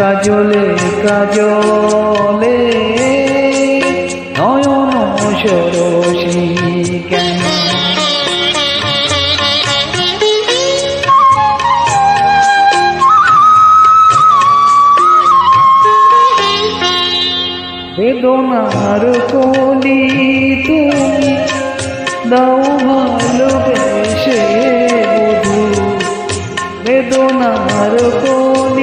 কাজলে কাজলে নয়ন সরসী কেন? বেদনার কলি তুমি দাও ভালোবেসে বধু। বেদনার কলি